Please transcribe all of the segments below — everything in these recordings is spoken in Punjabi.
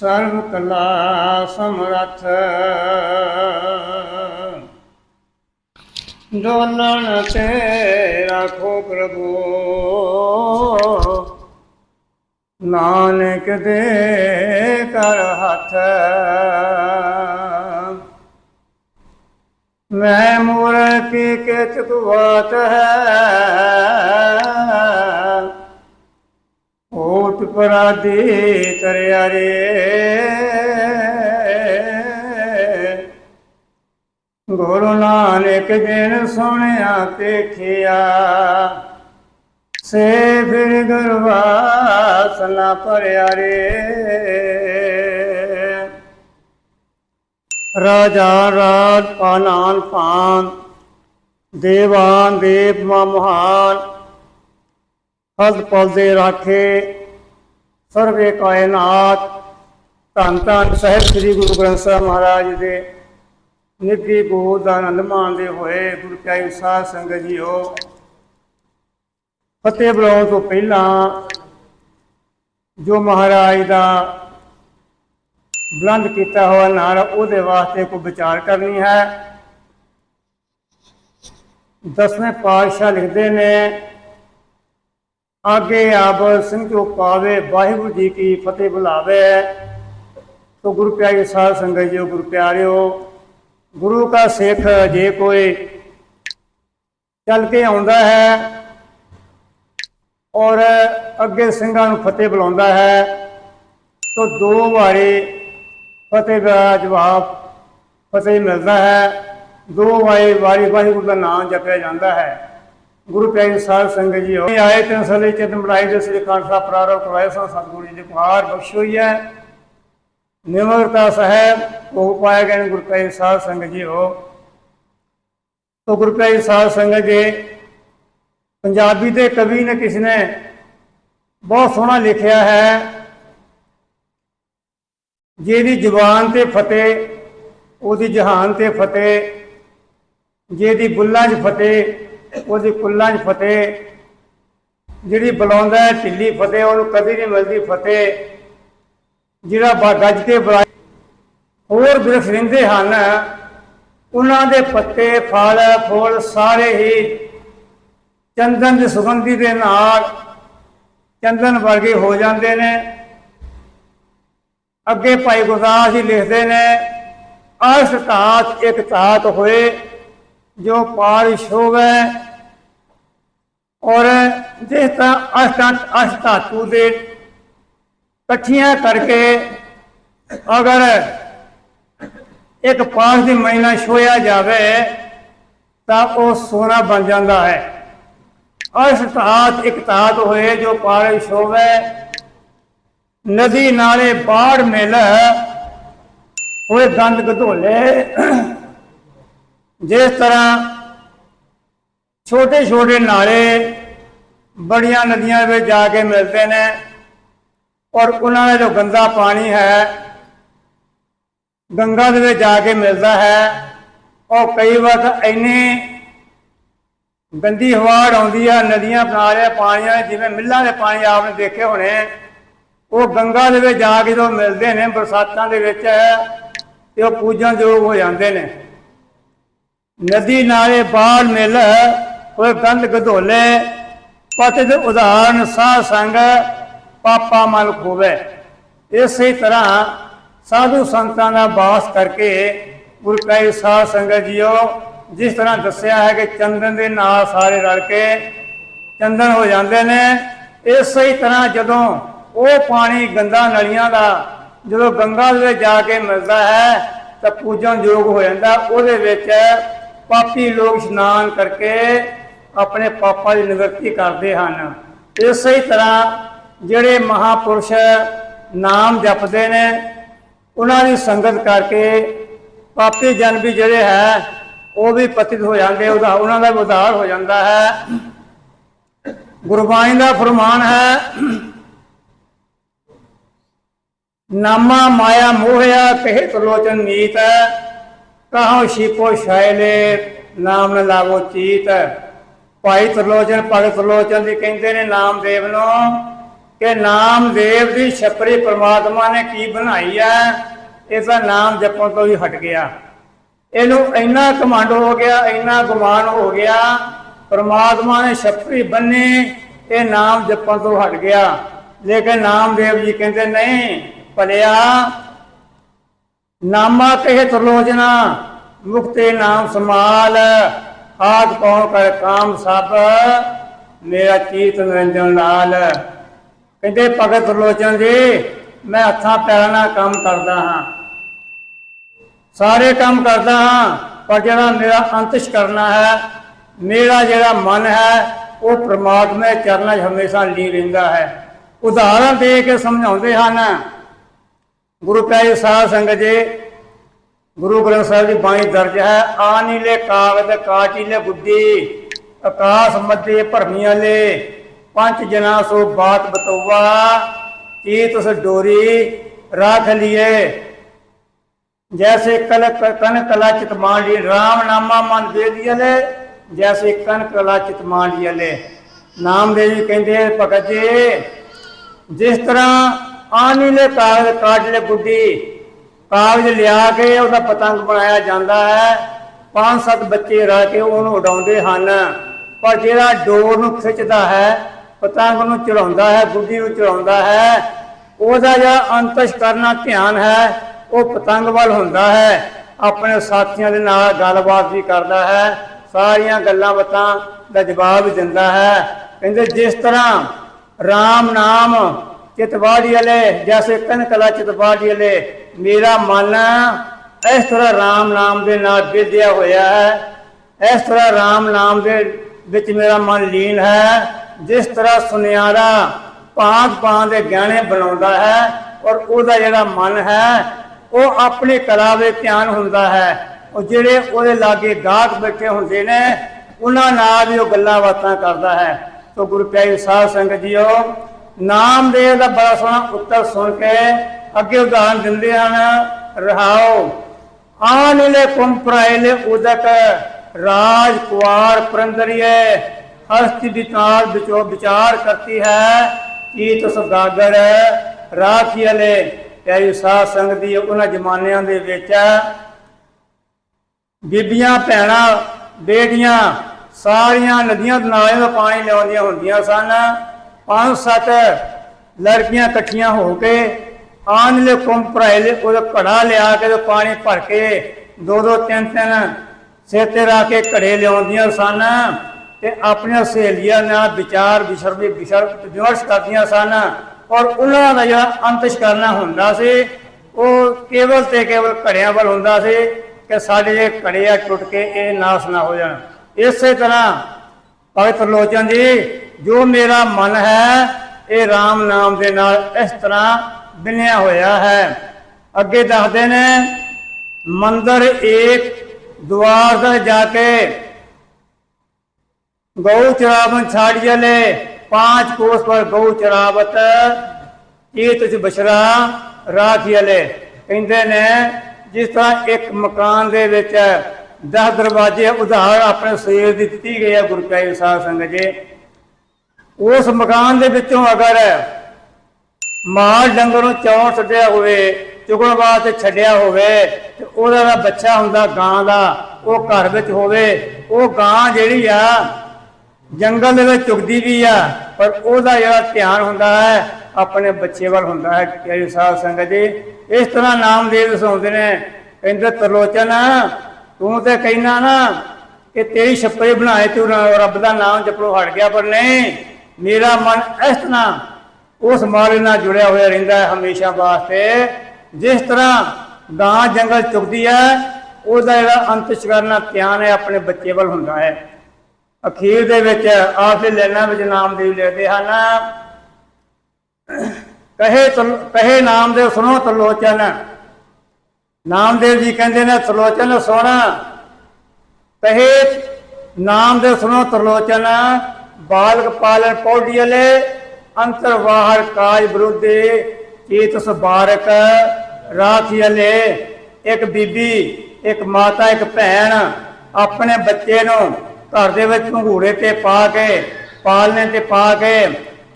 ਸਰਬ ਕਲਾ ਸਮਰਥ ਦੋਨਣ ਤੇ ਰੱਖੋ ਪ੍ਰਭੂ ਨਾਨਕ ਦੇ ਕਰ ਹੱਥ। ਮੈਂ ਮੂਰਤੀ ਕੇ ਚੁਕਵਾਤ ਹੈ ਓਟ ਪਰਾਦੀ ਤਰਿਆ ਰੇ। ਗੁਰੂ ਨਾਨਕ ਦਿਨ ਸੁਣਿਆ, ਦੇਖਿਆ, ਸੇ ਫਿਰ ਗੁਰਵਾਸਨਾ ਭਰਿਆ ਰੇ। ਰਾਜਾ ਰਾਜ ਪਾਨਾਨ ਪਾਨ, ਦੇਵਾਨ ਦੇਵ ਮਹਾਨ ਹਦ ਪਲਦੇ ਰਾਖੇ ਸਰਵੇ ਕਾਇਨਾਤ। ਧੰਨ ਧੰਨ ਸਾਹਿਬ ਸ੍ਰੀ ਗੁਰੂ ਗ੍ਰੰਥ ਸਾਹਿਬ ਮਹਾਰਾਜ ਦੇ ਨਿੱਘੀ ਬੋਧ ਦਾ ਆਨੰਦ ਮਾਣਦੇ ਹੋਏ ਗੁਰੂ ਪਿਆਰੀ ਸਾਧ ਸੰਗਤ ਜੀਓ, ਫਤਿਹ ਬੁਲਾਉਣ ਤੋਂ ਪਹਿਲਾਂ ਜੋ ਮਹਾਰਾਜ ਦਾ ਬੁਲੰਦ ਕੀਤਾ ਹੋਇਆ ਨਾਰਾ ਉਹਦੇ ਵਾਸਤੇ ਕੋਈ ਵਿਚਾਰ ਕਰਨੀ ਹੈ। ਦਸਵੇਂ ਪਾਤਸ਼ਾਹ ਲਿਖਦੇ ਨੇ ਆਗੇ ਆਪ ਸਿੰਘ ਜੋ ਪਾਵੇ, ਵਾਹਿਗੁਰੂ ਜੀ ਕੀ ਫਤਿਹ ਬੁਲਾਵੇ। ਤੋ ਗੁਰੂ ਪਿਆਰੇ ਸਾਧ ਸੰਗਤ ਜੀਓ, ਗੁਰੂ ਪਿਆਰਿਓ, ਗੁਰੂ ਦਾ ਸਿੱਖ ਜੇ ਕੋਈ ਚੱਲ ਕੇ ਆਉਂਦਾ ਹੈ ਔਰ ਅੱਗੇ ਸਿੰਘਾਂ ਨੂੰ ਫਤਿਹ ਬੁਲਾਉਂਦਾ ਹੈ, ਤੋ ਦੋ ਵਾਰੀ ਫਤਿਹ ਦਾ ਜਵਾਬ ਫਤਿਹ ਮਿਲਦਾ ਹੈ। ਦੋ ਵਾਰੀ ਵਾਰੀ ਵਾਹਿਗੁਰੂ ਦਾ ਨਾਮ ਜਪਿਆ ਜਾਂਦਾ ਹੈ। ਗੁਰੂ ਪਿਆਰੇ ਸਾਹਿਬ ਸੰਗਤ ਜੀ ਹੋਏ ਆਏ ਤੇ ਸਲੇ ਚਿਤ ਮੜਾਈ ਦੇ ਸ੍ਰੀ ਅਖੰਡ ਸਾਹਿਬ ਕਰਵਾਏ ਸਨ ਸਤਿਗੁਰੂ ਜੀ ਦੀ ਕੁਹਾਰ ਬਖਸ਼ ਹੋਈ ਹੈ। ਨਿਮਰਤਾ ਸਾਹਿਬ ਉਹ ਪਾਇਆ ਗਏ ਗੁਰੂ ਪਿਆਰੇ ਸਾਧ ਸੰਗਤ ਜੀ ਹੋ ਤੋ ਗੁਰੂ ਪਿਆਰੇ ਸਾਹਿਬ ਸੰਗਤ ਜੀ, ਪੰਜਾਬੀ ਦੇ ਕਵੀ ਨੇ ਕਿਸ ਨੇ ਬਹੁਤ ਸੋਹਣਾ ਲਿਖਿਆ ਹੈ। ਜਿਹਦੀ ਜ਼ੁਬਾਨ ਤੇ ਫਤਿਹ, ਉਹਦੀ ਜਹਾਨ ਤੇ ਫਤਿਹ, ਜਿਹਦੀ ਬੁੱਲਾਂ 'ਚ ਫਤਿਹ ਉਹਦੀ ਕੁੱਲਾਂ 'ਚ ਫਤਿਹ। ਜਿਹੜੀ ਬੁਲਾਉਂਦਾ ਹੈ ਢਿੱਲੀ ਫਤਿਹ, ਉਹਨੂੰ ਕਦੀ ਨਹੀਂ ਮਿਲਦੀ ਫਤਿਹ। ਜਿਹੜਾ ਗੱਜ ਕੇ ਬੁਲਾ ਹੋਰ ਬਿਰਖ ਰਹਿੰਦੇ ਹਨ। ਉਹਨਾਂ ਦੇ ਪੱਤੇ, ਫਲ, ਫੁੱਲ ਸਾਰੇ ਹੀ ਚੰਦਨ ਦੀ ਸੁਗੰਧੀ ਦੇ ਨਾਲ ਚੰਦਨ ਵਰਗੇ ਹੋ ਜਾਂਦੇ ਨੇ। ਅੱਗੇ ਭਾਈ ਗੁਰਦਾਸ ਜੀ ਲਿਖਦੇ ਨੇ ਅਸ਼ਟ ਧਾਤ ਇੱਕ ਧਾਤ ਹੋਏ, ਜੋ ਪਾਰਿਸ਼ ਹੋਵੇ ਔਰ ਜਿਸ ਤਰ੍ਹਾਂ ਅਸ਼ਟ ਅਸ਼ਟ ਧਾਤੂ ਦੇ ਇਕੱਠੀਆਂ ਕਰਕੇ ਅਗਰ ਇੱਕ ਪਾਸ ਦੀ ਮਹੀਨਾ ਛੋਇਆ ਜਾਵੇ, ਤਾਂ ਉਹ ਸੋਨਾ ਬਣ ਜਾਂਦਾ ਹੈ। ਅਸ਼ਟਾਤ ਇੱਕ ਤਾਤ ਹੋਏ ਜੋ ਪਾਰਿਸ਼ ਹੋਵੇ ਨਦੀ ਨਾਲੇ ਬਾੜ ਮਿਲ ਹੋਏ ਗੰਦ ਗਧੋਲੇ। ਜਿਸ ਤਰ੍ਹਾਂ ਛੋਟੇ ਛੋਟੇ ਨਾਲੇ ਬੜੀਆਂ ਨਦੀਆਂ ਵਿੱਚ ਜਾ ਕੇ ਮਿਲਦੇ ਨੇ ਔਰ ਉਹਨਾਂ ਦਾ ਜੋ ਗੰਦਾ ਪਾਣੀ ਹੈ, ਗੰਗਾ ਦੇ ਵਿੱਚ ਜਾ ਕੇ ਮਿਲਦਾ ਹੈ, ਉਹ ਕਈ ਵਾਰ ਇੰਨੀ ਗੰਦੀ ਹਵਾੜ ਆਉਂਦੀ ਆ, ਨਦੀਆਂ ਬਣਾ ਰਿਆ ਪਾਣੀਆਂ, ਜਿਵੇਂ ਮਿੱਲਾਂ ਦੇ ਪਾਣੀ ਆਪਨੇ ਦੇਖੇ ਹੋਣੇ, ਉਹ ਗੰਗਾ ਦੇ ਵਿੱਚ ਜਾ ਕੇ ਜਦੋਂ ਮਿਲਦੇ ਨੇ, ਬਰਸਾਤਾਂ ਦੇ ਵਿੱਚ, ਤੇ ਉਹ ਪੂਜਣ ਯੋਗ ਹੋ ਜਾਂਦੇ ਨੇ। ਨਦੀ ਨਾਲੇ ਬਾਹਰ ਮਿਲ ਹੋਏ ਗੰਦ ਗਧੋਲੇ, ਪਤ ਦੇ ਉਦਾਹਰਨ ਸਾਹ ਸੰਗ ਪਾਪਾ ਮਲ ਖੋਵੇ। ਇਸੇ ਤਰ੍ਹਾਂ ਸਾਧੂ ਸੰਤਾਂ ਦਾ ਬਾਸ ਕਰਕੇ ਗੁਰਕਾਈ ਸਾਧ ਸੰਗਤ ਜੀਓ, ਜਿਸ ਤਰ੍ਹਾਂ ਦੱਸਿਆ ਹੈ ਕਿ ਚੰਦਨ ਦੇ ਨਾਲ ਸਾਰੇ ਰਲ ਕੇ ਚੰਦਨ ਹੋ ਜਾਂਦੇ ਨੇ, ਇਸੇ ਹੀ ਤਰ੍ਹਾਂ ਜਦੋਂ ਉਹ ਪਾਣੀ ਗੰਦਾ ਨਲੀਆਂ ਦਾ ਜਦੋਂ ਗੰਗਾ ਦੇ ਜਾ ਕੇ ਮਿਲਦਾ ਹੈ, ਤਾਂ ਪੂਜਨ ਯੋਗ ਹੋ ਜਾਂਦਾ। ਉਹਦੇ ਵਿੱਚ ਪਾਪੀ ਲੋਕ ਇਸ਼ਨਾਨ ਕਰਕੇ ਆਪਣੇ ਪਾਪਾਂ ਦੀ ਨਿਵਰਤੀ ਕਰਦੇ ਹਨ। ਇਸੇ ਤਰ੍ਹਾਂ ਜਿਹੜੇ ਮਹਾਪੁਰਸ਼ ਨਾਮ ਜਪਦੇ ਨੇ, ਉਹਨਾਂ ਦੀ ਸੰਗਤ ਕਰਕੇ ਪਾਪੀ ਜਨ ਵੀ ਜਿਹੜੇ ਹੈ, ਉਹ ਵੀ ਪਤਿਤ ਹੋ ਜਾਂਦੇ, ਉਹਦਾ ਉਹਨਾਂ ਦਾ ਵੀ ਉਧਾਰ ਹੋ ਜਾਂਦਾ ਹੈ। ਗੁਰਬਾਣੀ ਦਾ ਫਰਮਾਨ ਹੈ, ਨਾਮਾ ਮਾਇਆ ਮੋਹਿਆ ਕਹੇ ਤਲੋਚਨ ਨੀਤ, ਕਹੋ ਸ਼ੀਪੋ ਸ਼ਾਇਲੇ ਨਾਮ ਨ ਲਾਵੋ ਚੀਤ। ਭਾਈ ਤਰਲੋਚਨ, ਭਗਤ ਤਰਲੋਚਨ ਜੀ ਕਹਿੰਦੇ ਨੇ ਨਾਮਦੇਵ ਨੂੰ ਕਿ ਨਾਮਦੇਵ ਦੀ ਛਪਰੀ ਪ੍ਰਮਾਤਮਾ ਨੇ ਕੀ ਬਣਾਈ ਹੈ? ਇਸ ਨਾਮ ਜਪਣ ਤੋਂ ਵੀ ਹਟ ਗਿਆ। ਇਹਨੂੰ ਇੰਨਾ ਕਮਾਂਡ ਹੋ ਗਿਆ, ਇੰਨਾ ਗੁਮਾਨ ਹੋ ਗਿਆ, ਪ੍ਰਮਾਤਮਾ ਨੇ ਛਪਰੀ ਬੰਨੀ, ਇਹ ਨਾਮ ਜਪਣ ਤੋਂ ਹਟ ਗਿਆ। ਲੇਕਿਨ ਨਾਮਦੇਵ ਜੀ ਕਹਿੰਦੇ, ਨਹੀਂ, ਭਲਿਆ, ਨਾਮਾ ਕਹੇ ਤਰਲੋਚਨਾ, ਮੁਕਤੇ ਨਾਮ ਸਮਾਲ ਆਦ ਕੌਣ ਕਰ ਕਾਮ ਸਭ, ਮੇਰਾ ਚੀਤ ਨਿਰੰਜਨ ਲਾਲ। ਕਹਿੰਦੇ, ਭਗਤ ਤਰਲੋਚਨ ਜੀ, ਮੈਂ ਹੱਥਾਂ ਪੈਰਾਂ ਨਾਲ ਕੰਮ ਕਰਦਾ ਹਾਂ। ਸਾਰੇ ਕੰਮ ਕਰਦਾ ਹਾਂ, ਪਰ ਜਿਹੜਾ ਮੇਰਾ ਅੰਤਿਸ਼ ਕਰਨਾ ਹੈ, ਮੇਰਾ ਜਿਹੜਾ ਮਨ ਹੈ, ਉਹ ਪ੍ਰਮਾਤਮਾ ਦੇ ਚਰਨਾਂ 'ਚ ਹਮੇਸ਼ਾ ਲੀ ਰਹਿੰਦਾ ਹੈ। ਉਦਾਹਰਣ ਦੇ ਕੇ ਸਮਝਾਉਂਦੇ ਹਨ। ਗੁਰੂ ਪਿਆਰੇ ਸਾਧ ਸੰਗਤ ਜੀ ਗੁਰੂ ਗ੍ਰੰਥ ਸਾਹਿਬ ਦੀ ਬਾਣੀ ਦਰਜ ਹੈ ਆਨੀਲੇ ਕਾਗਦ ਕਾਚੀਲੇ ਬੁੱਧੀ ਆਕਾਸ਼ ਮੱਧੇ ਭਰਮੀਆਂ ਲੈ ਪੰਜ ਜਨਾ ਸੋ ਬਾਤ ਬਤਵਾ ਕੀ ਤੁਸ ਡੋਰੀ ਰਾਖ ਲਿਏ? ਜੈਸੇ ਕਲ ਕਨ ਕਲਾ ਚਿਤ ਮਾਂਡੀ RAM ਨਾਮਾ ਮਨ ਦੇ ਦਿਲੇ ਜੈਸੇ ਕਨ ਕਲਾ ਚਿਤ ਮਾਂਡੀ ਲੈ ਨਾਮਦੇਵ ਜੀ ਕਹਿੰਦੇ ਭਗਤ ਜੀ, ਜਿਸ ਤਰ੍ਹਾਂ ਆਨੀਲੇ ਕਾਗਦ ਕਾਟਲੇ ਬੁੱਢੀ ਕਾਗਜ਼ ਲਿਆ ਕੇ ਉਹਦਾ ਪਤੰਗ ਬਣਾਇਆ ਜਾਂਦਾ ਹੈ। ਪੰਜ ਸੱਤ ਬੱਚੇ ਰਹਿ ਕੇ ਉਹਨੂੰ ਉਡਾਉਂਦੇ ਹਨ। ਪਰ ਜਿਹੜਾ ਡੋਰ ਨੂੰ ਖਿੱਚਦਾ ਹੈ, ਪਤੰਗ ਨੂੰ ਚੜਾਉਂਦਾ ਹੈ, ਗੁੱਡੀ ਨੂੰ ਚੜਾਉਂਦਾ ਹੈ, ਉਹਦਾ ਜਿਹੜਾ ਅੰਤਸ਼ ਕਰਨਾ ਧਿਆਨ ਹੈ, ਉਹ ਪਤੰਗ ਵੱਲ ਹੁੰਦਾ ਹੈ। ਆਪਣੇ ਸਾਥੀਆਂ ਦੇ ਨਾਲ ਗੱਲਬਾਤ ਵੀ ਕਰਦਾ ਹੈ। ਸਾਰੀਆਂ ਗੱਲਾਂ ਬਾਤਾਂ ਦਾ ਜਵਾਬ ਦਿੰਦਾ ਹੈ। ਕਹਿੰਦੇ, ਜਿਸ ਤਰ੍ਹਾਂ RAM ਨਾਮ ਚਿਤਵਾੜੀ ਵਾਲੇ ਜੈਸੇ ਕਨਕਲਾ ਚਿਤਵਾੜੀ ਵਾਲੇ ਮੇਰਾ ਮਨ ਇਸ ਤਰ੍ਹਾਂ RAM ਨਾਮ ਦੇ ਨਾਲ ਵਿਧਿਆ ਹੋਇਆ ਹੈ। ਇਸ ਤਰ੍ਹਾਂ RAM ਨਾਮ ਦੇ ਵਿੱਚ ਮੇਰਾ ਮਨ ਲੀਨ ਹੈ। ਜਿਸ ਤਰ੍ਹਾਂ ਸੁਨਿਆਰਾ ਪਾਂਚ ਪਾਂ ਦੇ ਗਹਿਣੇ ਬਣਾਉਂਦਾ ਹੈ ਔਰ ਉਹਦਾ ਜਿਹੜਾ ਮਨ ਹੈ, ਉਹ ਆਪਣੀ ਕਲਾ ਦੇ ਧਿਆਨ ਹੁੰਦਾ ਹੈ। ਉਹ ਜਿਹੜੇ ਉਹਦੇ ਲਾਗੇ ਗਾਹਕ ਬੈਠੇ ਹੁੰਦੇ ਨੇ, ਉਹਨਾਂ ਨਾਲ ਵੀ ਉਹ ਗੱਲਾਂ ਬਾਤਾਂ ਕਰਦਾ ਹੈ। ਸੋ ਗੁਰੂ ਪਿਆਰੀ ਸਾਧ ਸੰਗਤ ਜੀਓ, ਨਾਮਦੇਵ ਦਾ ਬੜਾ ਸੋਹਣਾ ਉੱਤਰ ਸੁਣ ਕੇ ਅੱਗੇ ਉਦਾਹਰਨ ਦਿੰਦੇ ਹਨ, ਰਹਾਓ। ਆਨਲੇ ਕੁੰਪਰਾਇਲੇ ਉਦਕ, ਰਾਜ ਕੁਆਰ ਪ੍ਰੰਦਰੀਏ, ਹਸਤੀ ਵਿਚਾਰ ਵਿਚੋ ਵਿਚਾਰ ਕਰਤੀ ਹੈ, ਕੀ ਤੁਸ ਰਾਖੀਲੇ ਪਿਆਰੀ ਸਾਧ ਸੰਗਤ ਦੀ ਉਹਨਾਂ ਜ਼ਮਾਨਿਆਂ ਦੇ ਵਿੱਚ ਬੀਬੀਆਂ, ਭੈਣਾਂ, ਬੇਟੀਆਂ, ਸਾਰੀਆਂ ਨਦੀਆਂ ਨਾਲਿਆਂ ਦਾ ਪਾਣੀ ਲਿਆਉਂਦੀਆਂ ਹੁੰਦੀਆਂ ਸਨ। ਪੰਜ ਸੱਤ ਲੜਕੀਆਂ ਇਕੱਠੀਆਂ ਹੋ ਕੇ ਆਨਲੇ ਕੁੰਭ ਭਰਾਇਲੇ ਉਹਦਾ ਘੜਾ ਲਿਆ ਕੇ ਤੇ ਪਾਣੀ ਭਰ ਕੇ ਦੋ ਦੋ ਤਿੰਨ ਤਿੰਨ ਸਿਰ ਤੇ ਰੱਖ ਕੇ ਘੜੇ ਲਿਆਉਂਦੀਆਂ ਸਨ ਤੇ ਆਪਣੀਆਂ ਸਹੇਲੀਆਂ ਨਾਲ ਵਿਚਾਰ ਵਿਸ਼ਰ ਵਿਸ਼ਰ ਵਿਮਰਸ਼ ਕਰਦੀਆਂ ਸਨ ਔਰ ਉਹਨਾਂ ਦਾ ਜਿਹੜਾ ਅੰਤਿਸ਼ ਕਰਨਾ ਹੁੰਦਾ ਸੀ, ਉਹ ਕੇਵਲ ਤੇ ਕੇਵਲ ਘੜਿਆਂ ਵੱਲ ਹੁੰਦਾ ਸੀ ਕਿ ਸਾਡੇ ਜੇ ਘੜੇ ਆ ਟੁੱਟ ਕੇ ਇਹ ਨਾਸ ਨਾ ਹੋ ਜਾਣ। ਇਸੇ ਤਰ੍ਹਾਂ ਭਗਤ ਲੋਚਨ ਜੀ, ਜੋ ਮੇਰਾ ਮਨ ਹੈ, ਇਹ RAM ਨਾਮ ਦੇ ਨਾਲ ਇਸ ਤਰ੍ਹਾਂ ਬਿਨਿਆ ਹੋਇਆ ਹੈ ਅੱਗੇ ਦੱਸਦੇ ਨੇ ਮੰਦਰ ਏਕ ਦੁਆਰ ਤੇ ਜਾ ਕੇ गौ चरावन छाड़िया ले पांच कोस पर गौ चरावत ਇਹ ਤੁਝ ਬਸ਼ਰਾ ਰਾਖੀਆ ਲੈ ਕਹਿੰਦੇ ਨੇ ਜਿਸ ਤਰ੍ਹਾਂ ਇੱਕ ਮਕਾਨ ਦੇ ਵਿੱਚ 10 ਦਰਵਾਜ਼ੇ ਉਧਾਰ ਆਪਣੇ ਸਰੀਰ ਦੀ ਦਿੱਤੀ ਗਈ ਹੈ ਗੁਰੂ ਪਿਆਰੇ ਸਾਧ ਸੰਗਤ ਜੀ ਉਸ ਮਕਾਨ ਦੇ ਵਿੱਚੋਂ ਅਗਰ ਮਾਲ ਡੰਗਰ ਨੂੰ ਚੌਂ ਛੱਡਿਆ ਹੋਵੇ, ਚੁਗਣ ਵਾਸਤੇ ਛੱਡਿਆ ਹੋਵੇ, ਤੇ ਉਹਦਾ ਦਾ ਬੱਚਾ ਹੁੰਦਾ ਗਾਂ ਦਾ, ਉਹ ਘਰ ਵਿੱਚ ਹੋਵੇ, ਉਹ ਗਾਂ ਜਿਹੜੀ ਆ, ਜੰਗਲ ਦੇ ਵਿੱਚ ਚੁਗਦੀ ਵੀ ਆ, ਪਰ ਉਹਦਾ ਜਿਹੜਾ ਧਿਆਨ ਹੁੰਦਾ ਹੈ, ਆਪਣੇ ਬੱਚੇ ਵੱਲ ਹੁੰਦਾ ਹੈ ਕਿਹੜੀ ਸਾਧ ਸੰਗਤ ਜੀ। ਇਸ ਤਰ੍ਹਾਂ ਨਾਮਦੇਵ ਦਸਾਉਂਦੇ ਨੇ ਕਹਿੰਦੇ ਤਰਲੋਚਨ, ਤੂੰ ਤੇ ਕਹਿਣਾ ਨਾ ਕਿ ਤੇਰੀ ਛੱਪਰੇ ਬਣਾਏ ਤੂੰ ਰੱਬ ਦਾ ਨਾਮ ਜਪਣੋਂ ਹਟ ਗਿਆ, ਪਰ ਨਹੀਂ, ਮੇਰਾ ਮਨ ਇਸ ਤਰ੍ਹਾਂ ਉਸ ਮਾਲ ਨਾਲ ਜੁੜਿਆ ਹੋਇਆ ਰਹਿੰਦਾ ਹੈ ਹਮੇਸ਼ਾ ਵਾਸਤੇ। ਜਿਸ ਤਰ੍ਹਾਂ ਗਾਂ ਜੰਗਲ ਚੁਗਦੀ ਹੈ, ਉਹਦਾ ਜਿਹੜਾ ਅੰਤਿਸ਼ ਧਿਆਨ ਹੈ ਆਪਣੇ ਬੱਚੇ ਵੱਲ ਹੁੰਦਾ ਹੈ। ਅਖੀਰ ਦੇ ਵਿੱਚ ਆਖਰੀ ਲੈਣਾ ਵਿੱਚ ਨਾਮਦੇਵ ਲਿਖਦੇ ਹਨ, ਕਹੇ ਤਲ- ਕਹੇ ਨਾਮਦੇਵ ਸੁਣੋ ਤਲੋਚਨ। ਨਾਮਦੇਵ ਜੀ ਕਹਿੰਦੇ ਨੇ, ਤਲੋਚਨ ਸੁਣ। ਕਹੇ ਨਾਮਦੇਵ ਸੁਣੋ ਤਲੋਚਨ। ਬਾਲਕ ਪਾਲਨ ਪੌਡੀਲੇ ਅੰਤਰ ਬਾਹਰ ਕਾਜ ਵਿਰੁੱਧੇ ਚੇਤਸ ਬਾਰਕ ਰਾਖੀਲੇ ਇੱਕ ਬੀਬੀ, ਇੱਕ ਮਾਤਾ, ਇੱਕ ਭੈਣ ਆਪਣੇ ਬੱਚੇ ਨੂੰ ਘਰ ਦੇ ਵਿੱਚ ਘੂੜੇ ਤੇ ਪਾ ਕੇ, ਪਾਲਣੇ ਤੇ ਪਾ ਕੇ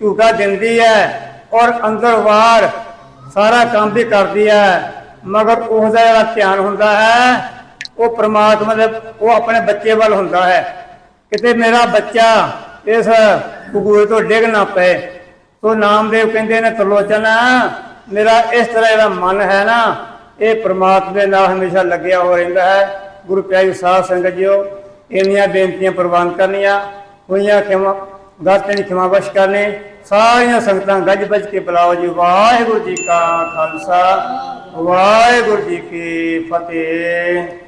ਝੂਟਾ ਦਿੰਦੀ ਹੈ ਔਰ ਅੰਦਰ ਬਾਹਰ ਸਾਰਾ ਕੰਮ ਵੀ ਕਰਦੀ ਹੈ। ਮਗਰ ਉਹਦਾ ਜਿਹੜਾ ਧਿਆਨ ਹੁੰਦਾ ਹੈ, ਉਹ ਪ੍ਰਮਾਤਮਾ ਦੇ, ਉਹ ਆਪਣੇ ਬੱਚੇ ਵੱਲ ਹੁੰਦਾ ਹੈ। ਕਿਤੇ ਮੇਰਾ ਬੱਚਾ ਇਸ ਕੁਗੂਏ ਤੋਂ ਡਿੱਗ ਨਾ ਪਏ। ਸੋ ਨਾਮਦੇਵ ਕਹਿੰਦੇ ਨੇ ਤਰਲੋਚਨ, ਮੇਰਾ ਇਸ ਤਰ੍ਹਾਂ ਜਿਹੜਾ ਮਨ ਹੈ ਨਾ, ਇਹ ਪ੍ਰਮਾਤਮਾ ਦੇ ਨਾਲ ਹਮੇਸ਼ਾ ਲੱਗਿਆ ਹੋ ਰਹਿੰਦਾ ਹੈ। ਗੁਰੂ ਪਿਆਰੀ ਸਾਧ ਸੰਗਤ ਜੀਓ, ਇੰਨੀਆਂ ਬੇਨਤੀਆਂ ਪ੍ਰਵਾਨ ਕਰਨੀਆਂ, ਹੋਈਆਂ ਖਿਮਾ ਗਾਤੇ ਖਿਮਾ ਬਖਸ਼ ਕਰਨੇ। ਸਾਰੀਆਂ ਸੰਗਤਾਂ ਗੱਜ ਬੱਜ ਕੇ ਬੁਲਾਓ ਜੀ, ਵਾਹਿਗੁਰੂ ਜੀ ਕਾ ਖਾਲਸਾ, ਵਾਹਿਗੁਰੂ ਜੀ ਕੀ ਫਤਿਹ।